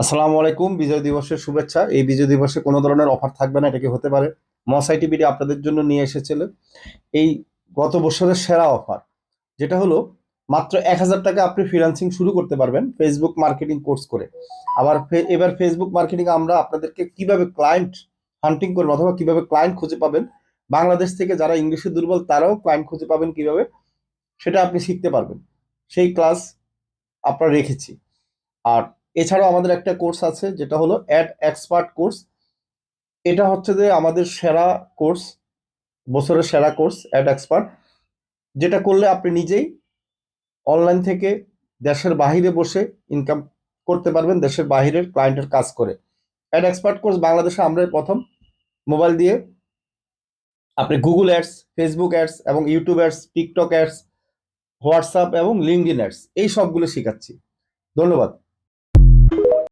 আসসালামু আলাইকুম, বিজয় দিবসের শুভেচ্ছা। এই বিজয় দিবসে কোনো ধরনের অফার থাকবে না, এটা কি হতে পারে? মসাইটি বিডি আপনাদের জন্য নিয়ে এসেছিল। এই গত বছরের সেরা অফার, যেটা হলো মাত্র এক হাজার টাকা আপনি ফ্রিল্যান্সিং শুরু করতে পারবেন ফেসবুক মার্কেটিং কোর্স করে। আবার এবার ফেসবুক মার্কেটিং আমরা আপনাদেরকে কীভাবে ক্লায়েন্ট হান্টিং করবেন অথবা কীভাবে ক্লায়েন্ট খুঁজে পাবেন, বাংলাদেশ থেকে যারা ইংলিশে দুর্বল তারাও ক্লায়েন্ট খুঁজে পাবেন কীভাবে, সেটা আপনি শিখতে পারবেন। সেই ক্লাস আপনারা রেখেছি। আর এছাড়াও আমাদের একটা কোর্স আছে, যেটা হলো অ্যাড এক্সপার্ট কোর্স এটা হচ্ছে যে আমাদের সেরা কোর্স বছরের সেরা কোর্স অ্যাড এক্সপার্ট যেটা করলে আপনি নিজেই অনলাইন থেকে দেশের বাইরে বসে ইনকাম করতে পারবেন, দেশের বাইরের ক্লায়েন্টের কাজ করে। অ্যাড এক্সপার্ট কোর্স বাংলাদেশে আমরাই প্রথম। মোবাইল দিয়ে আপনি গুগল অ্যাডস ফেসবুক অ্যাডস এবং YouTube ads TikTok ads WhatsApp এবং লিঙ্কডিন অ্যাডস এই সবগুলো শেখাচ্ছি। ধন্যবাদ।